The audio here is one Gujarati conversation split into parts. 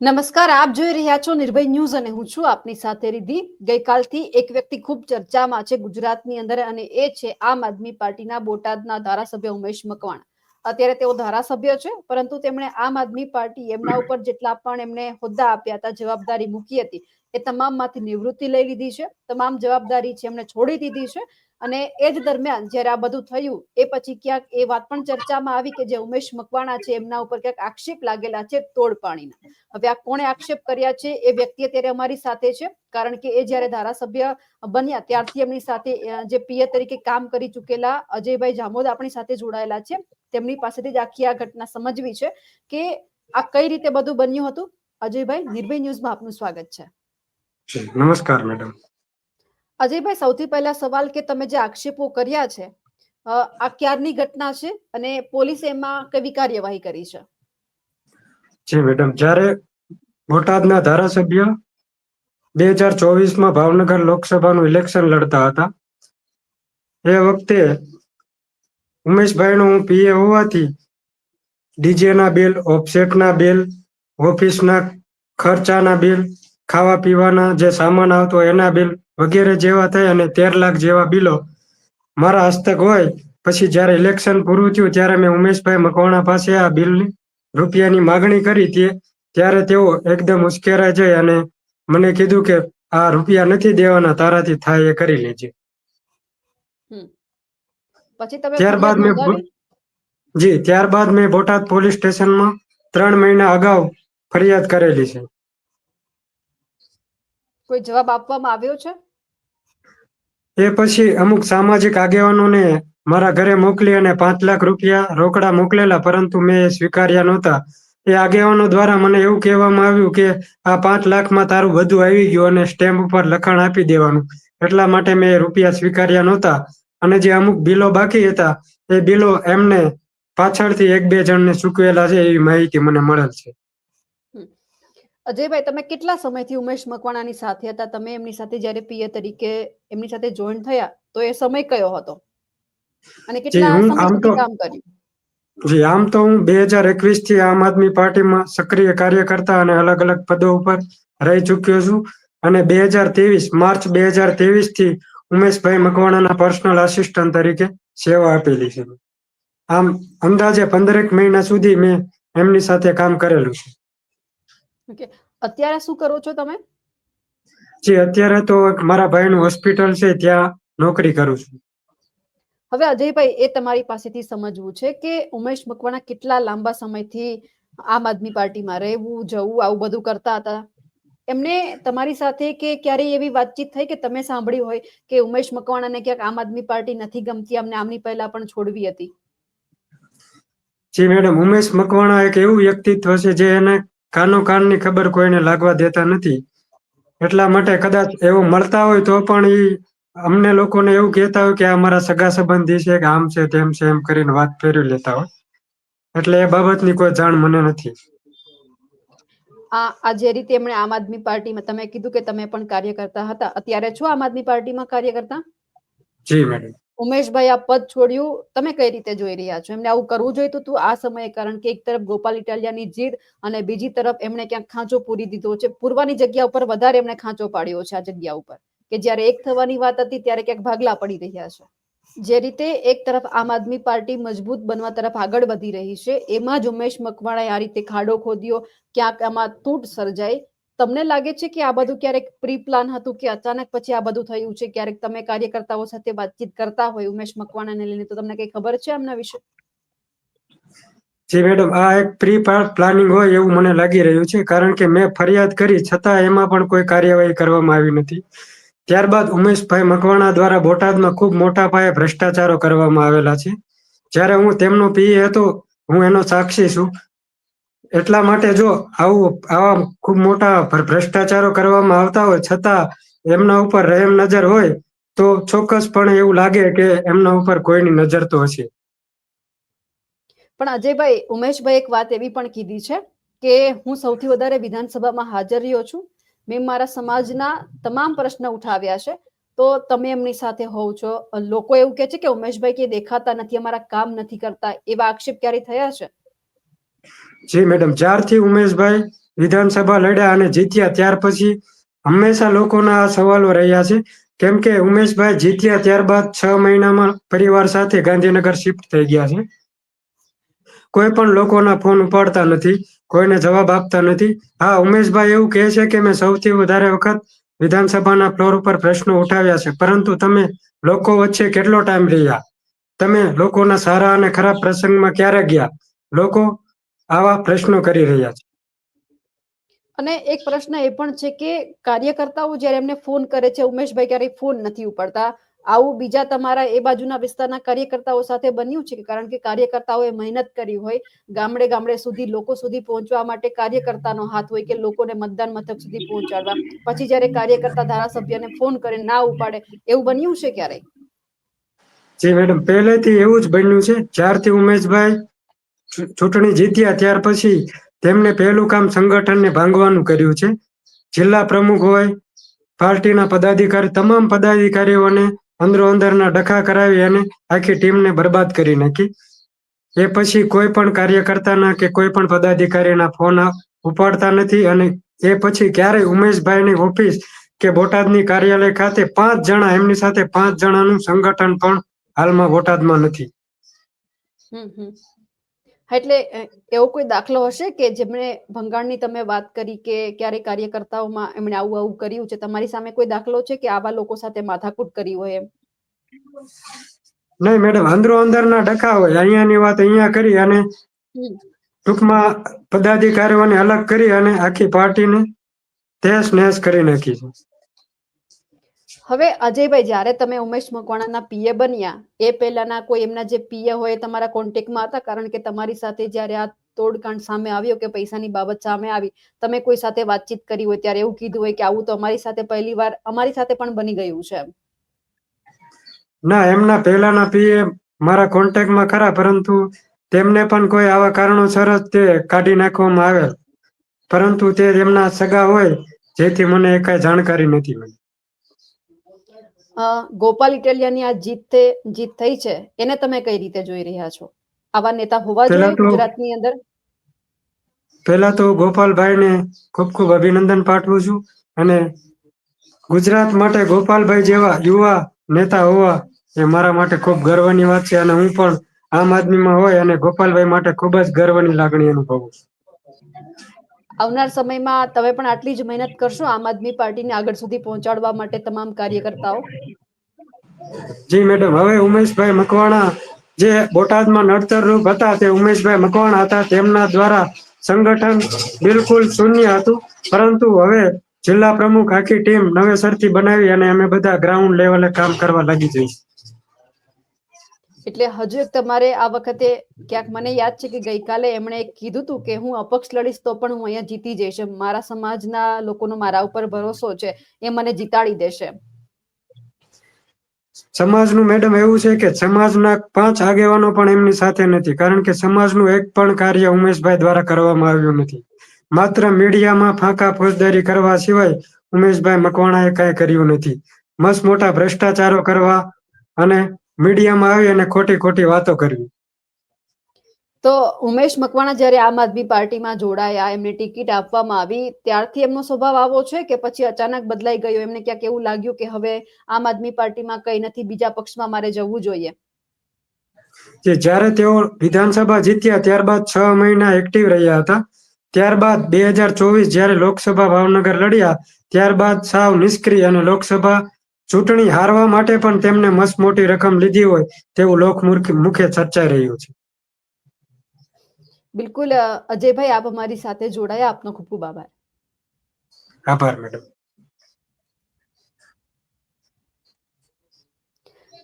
નમસ્કાર, આપ જોઈ રહ્યા છો નિર્ભય ન્યૂઝ અને હું છું આપની સાથે રીધિ ગઈકાલથી એક વ્યક્તિ ખૂબ ચર્ચામાં છે ગુજરાતની અંદર અને એ છે આમ આદમી પાર્ટીના બોટાદના ધારાસભ્ય ઉમેશ મકવાણા. અત્યારે તેઓ ધારાસભ્ય છે, પરંતુ તેમણે આમ આદમી પાર્ટી એમના ઉપર જેટલા પણ એમને હોદ્દા આપ્યા હતા, જવાબદારી મૂકી હતી, એ તમામમાંથી નિવૃત્તિ લઈ લીધી છે. તમામ જવાબદારી છે એમણે છોડી દીધી છે. અને એ જ દરમિયાન જ્યારે આ બધું થયું, એ પછી ક્યાંક એ વાત પણ ચર્ચામાં આવી કે જે ઉમેશ મકવાણા છે, એમના ઉપર ક્યાંક આક્ષેપ લાગેલા છે તોડ પાણીના હવે આ કોણે આક્ષેપ કર્યા છે એ વ્યક્તિ અત્યારે અમારી સાથે છે, કારણ કે એ જ્યારે ધારાસભ્ય બન્યા ત્યારથી એમની સાથે જે પીએ તરીકે કામ કરી ચૂકેલા અજયભાઈ જામોદ આપણી સાથે જોડાયેલા છે. તેમની પાસેથી જ આખી આ ઘટના સમજવી છે કે આ કઈ રીતે બધું બન્યું હતું. અજયભાઈ, નિર્ભય ન્યૂઝમાં આપનું સ્વાગત છે. નમસ્કાર, મેડમ. અજયભાઈ, સૌથી પહેલા સવાલ કે તમે જે આક્ષેપો કર્યા છે આ ક્યારની ઘટના છે અને પોલીસે એમાં કેવી કાર્યવાહી કરી છે? જી, મેડમ. જ્યારે બોટાદના ધારાસભ્ય બે હજાર ચોવીસમાં ભાવનગર લોકસભાનું ઇલેક્શન લડતા હતા, એ વખતે ઉમેશભાઈનો હું પીએ હોવાથી ડીજેના બિલ, ઓફસેટના બિલ, ઓફિસના ખર્ચાના બિલ ખાવા પીવાના જે સામાન આવતો એના બિલ વગેરે જેવા થઈ અને તેર લાખ જેવા બિલો મારા હસ્તક હોય પછી જ્યારે ઇલેક્શન પૂરું થયું ત્યારે મેં ઉમેશભાઈ મકવાણા પાસે આ બિલની રૂપિયાની માગણી કરી તે ત્યારે તેઓ એકદમ ઉશ્કેરાઈ જઈ અને મને કીધું કે આ રૂપિયા નથી દેવાના તારાથી થાય એ કરી લેજે. ત્યારબાદ મેં જી ત્યારબાદ મેં બોટાદ પોલીસ સ્ટેશનમાં ત્રણ મહિના અગાઉ ફરિયાદ કરેલી છે. કોઈ જવાબ આપવામાં આવ્યો છે? એ પછી અમુક સામાજિક આગેવાનોને મારા ઘરે મોકલી અને પાંચ લાખ રૂપિયા રોકડા મોકલેલા, પરંતુ મેં સ્વીકાર્યા નહોતા. એ આગેવાનો દ્વારા મને એવું કહેવામાં આવ્યું કે આ પાંચ લાખમાં તારું બધું આવી ગયું અને સ્ટેમ્પ ઉપર લખાણ આપી દેવાનું. એટલા માટે મેં રૂપિયા સ્વીકાર્યા નહોતા. અને જે અમુક બિલો બાકી હતા, એ બિલો એમને પાછળથી એક બે જણને ચૂકવેલા છે એવી માહિતી મને મળેલ છે. અજયભાઈ તમે કેટલા સમયથી ઉમેશ મકવાણાની સાથે હતા? તમે એમની સાથે જ્યારે પીએ તરીકે એમની સાથે જોઈન થયા તો એ સમય કયો હતો? અને કેટલા કામ કર્યું? જી આમ તો હું બે હજાર એકવીસથી આમ આદમી પાર્ટીમાં સક્રિય કાર્યકર્તા અને અલગ અલગ પદો ઉપર રહી ચૂક્યો છું. અને બે હજાર ત્રેવીસ માર્ચ બે હજાર ત્રેવીસથી ઉમેશભાઈ મકવાણાના પર્સનલ આસિસ્ટન્ટ તરીકે સેવા આપેલી છે. આમ અંદાજે પંદરેક મહિના સુધી મેં એમની સાથે કામ કરેલું છે. ઓકે. અત્યારે શું કરો છો તમે? જે અત્યારે તો મારા ભાઈનું હોસ્પિટલ છે ત્યાં નોકરી કરું છું. હવે અજયભાઈ એ તમારી પાસેથી સમજવું છે કે ઉમેશ મકવાણા કેટલા લાંબા સમયથી આમ આદમી પાર્ટીમાં રહેવું જવું આવું બધું કરતા હતા? એમને તમારી સાથે કે ક્યારેય એવી વાતચીત થઈ કે તમે સાંભળી હોય કે ઉમેશ મકવાણાને ક્યાંક આમ આદમી પાર્ટી નથી ગમતી અમને આમની પહેલા પણ છોડવી હતી? જી મેડમ ઉમેશ મકવાણા એક એવું વ્યક્તિત્વ છે જે એને કાનો કાનની ખબર કોઈને લાગવા દેતા નથી. એટલા માટે કદાચ એવું મળતા હોય તો પણ એ અમને લોકોને એવું કહેતા હોય કે આ મારા સગા સંબંધી છે કે આમ છે તેમ છે એમ કરીને વાત ફેરવી લેતા હોય. એટલે એ બાબતની કોઈ જાણ મને નથી. આ જે રીતે એમણે આમ આદમી પાર્ટીમાં તમે કીધું કે તમે પણ કાર્ય કરતા હતા અત્યારે છો આમ આદમી પાર્ટીમાં કાર્ય કરતા? જી મેડમ. ઉમેશભાઈ આ પદ છોડ્યું. તમે કઈ રીતે જોઈ રહ્યા છો? એમને આવું કરવું જોઈતું હતું આ સમયે કારણ કે એક તરફ ગોપાલ ઇટાલિયાની જીદ અને બીજી તરફ એમણે ક્યાંક ખાંચો પૂરી દીધો છે. પૂરવાની જગ્યા ઉપર વધારે એમણે ખાંચો પાડ્યો છે આ જગ્યા ઉપર. કે જ્યારે એક થવાની વાત હતી ત્યારે ક્યાંક ભાગલા પડી રહ્યા છે. જે રીતે એક તરફ આમ આદમી પાર્ટી મજબૂત બનવા તરફ આગળ વધી રહી છે. એમાં જ ઉમેશ મકવાણાએ આ રીતે ખાડો ખોદ્યો. ક્યાંક આમાં તૂટ સર્જાઈ. તમને લાગે છે કે આ બધું ક્યારેક પ્રી પ્લાન હતું કે અચાનક પછી આ બધું થયું છે? ક્યારેક તમે કાર્યકર્તાઓ સાથે વાતચીત કરતા હોય ઉમેશ મકવાણાને લઈને, તો તમને કઈ ખબર છે એમના વિશે? જી મેડમ આ એક પ્રી પ્લાનિંગ હોય એવું મને લાગી રહ્યું છે, કારણ કે મેં ફરિયાદ કરી, છતાં એમાં પણ કોઈ કાર્યવાહી કરવામાં આવી નથી. ત્યારબાદ ઉમેશભાઈ મકવાણા દ્વારા બોટાદમાં ખૂબ મોટા પાયે ભ્રષ્ટાચારો કરવામાં આવેલા છે. જ્યારે હું તેમનો પીએ હતો, હું એનો સાક્ષી છું. એટલા માટે જો આવું, આવા ખૂબ મોટા ભ્રષ્ટાચારો કરવામાં આવતા હોય, છતાં એમના ઉપર રહેમ નજર હોય, તો ચોક્કસપણે એવું લાગે કે એમના ઉપર કોઈની નજર તો હશે. પણ અજયભાઈ, ઉમેશભાઈ એક વાત એવી પણ કીધી છે કે હું સૌથી વધારે વિધાનસભામાં હાજર રહ્યો છું. મેં મારા સમાજના તમામ પ્રશ્ન ઉઠાવ્યા છે. તો તમે એમની સાથે હોવ છો. લોકો એવું કે છે કે ઉમેશભાઈ કે દેખાતા નથી, અમારા કામ નથી કરતા, એવા આક્ષેપ ક્યારે થયા છે? જી મેડમ, જ્યારથી ઉમેશભાઈ વિધાનસભા લડ્યા અને જીત્યા, ત્યાર પછી હંમેશા લોકોના આ સવાલો રહ્યા છે. કેમ કે ઉમેશભાઈ જીત્યા ત્યારબાદ છ મહિનામાં પરિવાર સાથે ગાંધીનગર શિફ્ટ થઈ ગયા છે. કોઈ પણ લોકોના ફોન ઉપાડતા નથી, કોઈને જવાબ આપતા નથી. હા, ઉમેશભાઈ એવું કહે છે કે મેં સૌથી વધારે વખત વિધાનસભાના ફ્લોર ઉપર પ્રશ્નો ઉઠાવ્યા છે. પરંતુ તમે લોકો વચ્ચે કેટલો ટાઈમ રહ્યા? તમે લોકોના સારા અને ખરાબ પ્રસંગમાં ક્યારે ગયા? લોકો આવા પ્રશ્નો કરી રહ્યા છે. અને એક પ્રશ્ન એ પણ છે કે કાર્યકર્તાઓ જ્યારે એમને ફોન કરે છે ઉમેશભાઈ ક્યારેય ફોન નથી ઉપાડતા. આવું બીજા તમારા એ બાજુના વિસ્તારના કાર્યકર્તાઓ સાથે બન્યું છે કે કારણ કે કાર્યકર્તાઓએ મહેનત કરી હોય ગામડે ગામડે સુધી લોકો સુધી પહોંચવા માટે કાર્યકર્તાનો હાથ હોય કે લોકોને મતદાન મથક સુધી પહોંચાડવા. પછી જ્યારે કાર્યકર્તા ધારાસભ્યને ફોન કરે ના ઉપાડે એવું બન્યું છે ક્યારેય? જી મેડમ પહેલેથી એવું જ બન્યું છે. જ્યારથી ઉમેશભાઈ ચૂંટણી જીત્યા ત્યાર પછી તેમને પહેલું કામ સંગઠનને ભાંગવાનું કર્યું છે. જિલ્લા પ્રમુખ હોય, પાર્ટીના પદાધિકારી, તમામ પદાધિકારીઓને અંદરો અંદરના ડખા કરાવી અને આખી ટીમને બરબાદ કરી નાખી. એ પછી કોઈ પણ કાર્યકર્તાના કે કોઈ પણ પદાધિકારીના ફોન ઉપાડતા નથી અને એ પછી ક્યારેય ઉમેશભાઈની ઓફિસ કે બોટાદની કાર્યાલય ખાતે પાંચ જણા, એમની સાથે પાંચ જણાનું સંગઠન પણ હાલમાં બોટાદમાં નથી. એટલે એવો કોઈ દાખલો હશે કે જેમણે ભંગાણની તમે વાત કરી કે ક્યારે કાર્યકર્તાઓમાં એમણે આવું આવું કર્યું છે? તમારી સામે કોઈ દાખલો છે કે આવા લોકો સાથે માથાકૂટ કરી હોય એમ? નહીં મેડમ અંદરો અંદરના ડખા હોય. અહીંયાની વાત અહીંયા કરી અને. ટૂંકમાં પદાધિકારીઓને અલગ કરી અને આખી પાર્ટીને તેસ નેસ કરી નાખી છે. હવે અજયભાઈ, જ્યારે તમે ઉમેશ મકવાણાના પીએ બન્યા, એ પહેલાના કોઈ એમના જે પીએ હોય તમારા કોન્ટેક્ટમાં હતા? કારણ કે તમારી સાથે જ્યારે આ તોડકાંડ સામે આવ્યો કે પૈસાની બાબત સામે આવી, તમે કોઈ સાથે વાતચીત કરી હોય, ત્યારે એવું કીધું હોય કે આવું તો અમારી સાથે પહેલી વાર, અમારી સાથે પણ બની ગયું છે ના, એમના પહેલાના પીએ મારા કોન્ટેક્ટમાં ખરા, પરંતુ તેમને પણ કોઈ આવા કારણોસર જ તે કાઢી નાખવામાં આવેલ. પરંતુ તે એમના સગા હોય, જેથી મને કઈ જાણકારી નથી મળી. ગોપાલ ઇટાલિયાની આ જીત જીત થઈ છે એને તમે કઈ રીતે જોઈ રહ્યા છો? આવા નેતા હોવા જોઈએ ગુજરાતની અંદર? પહેલા તો ગોપાલભાઈને ખૂબ ખૂબ અભિનંદન પાઠવું છું અને ગુજરાત માટે ગોપાલભાઈ જેવા યુવા નેતા હોવા એ મારા માટે ખૂબ ગર્વની વાત છે અને હું પણ આમ આદમીમાં હોય અને ગોપાલભાઈ માટે ખૂબ જ ગર્વની લાગણી અનુભવું છું. આવનાર સમયમાં તમે પણ આટલી જ મહેનત કરશો, આમ આદમી પાર્ટીને આગળ સુધી પહોંચાડવા માટે તમામ કાર્યકર્તાઓ. જી, મેડમ. હવે ઉમેશભાઈ મકવાણા જે બોટાદમાં નડતર રૂપ હતા, તે ઉમેશભાઈ મકવાણા હતા. તેમના દ્વારા સંગઠન બિલકુલ શૂન્ય હતું. પરંતુ હવે જિલ્લા પ્રમુખ આખી ટીમ નવેસરથી બનાવી અને અમે બધા ગ્રાઉન્ડ લેવલે કામ કરવા લાગી જઈશું. એટલે હજુ એક તમારે આ વખતે ક્યાંક મને યાદ છે કે ગઈકાલે એમણે કીધું હતું કે હું અપક્ષ લડીશ તો પણ હું અહીંયા જીતી જઈશ. મારા સમાજના લોકોનો મારા ઉપર ભરોસો છે એ મને જીતાડી દેશે. સમાજનું મેડમ એવું છે કે સમાજના પાંચ આગેવાનો પણ એમની સાથે નથી, કારણ કે સમાજનું એક પણ કાર્ય ઉમેશભાઈ દ્વારા કરવામાં આવ્યું નથી. માત્ર મીડિયામાં ફાંકા ફોજદારી કરવા સિવાય ઉમેશભાઈ મકવાણાએ કાંઈ કર્યું નથી. મસ્ત મોટા ભ્રષ્ટાચારો કરવા અને મીડિયામાં આવી અને ખોટી ખોટી વાતો કરવી. તો ઉમેશ મકવાણા જ્યારે આમ આદમી પાર્ટીમાં જોડાયા એમને ટિકિટ આપવામાં આવી ત્યારથી એમનો સ્વભાવ આવો છે કે પછી અચાનક બદલાઈ ગયો? એમને ક્યાંક એવું લાગ્યું કે હવે આમ આદમી પાર્ટીમાં કઈ નથી બીજા પક્ષમાં મારે જવું જોઈએ? જે જ્યારે તેઓ વિધાનસભા જીત્યા ત્યારબાદ છ મહિના એક્ટિવ રહ્યા હતા. ત્યારબાદ બે હજાર ચોવીસ જ્યારે લોકસભા ભાવનગર લડ્યા ત્યારબાદ સાવ નિષ્ક્રિય અને લોકસભા ચૂંટણી હારવા માટે પણ તેમને મસ્ત મોટી રકમ લીધી હોય તેવું લોકમુખ મુખે ચર્ચાઈ રહ્યું છે. બિલકુલ અજયભાઈ આપ અમારી સાથે જોડાયા. આપનો ખૂબ ખૂબ આભાર. આભાર મેડમ.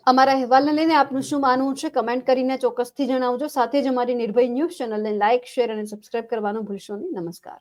અમારા અહેવાલને લઈને આપનું શું માનવું છે? કમેન્ટ કરીને ચોક્કસથી જણાવજો. સાથે જ અમારી નિર્ભય ન્યૂઝ ચેનલને લાઇક શેર અને સબસ્ક્રાઇબ કરવાનું ભૂલશો નહીં. નમસ્કાર.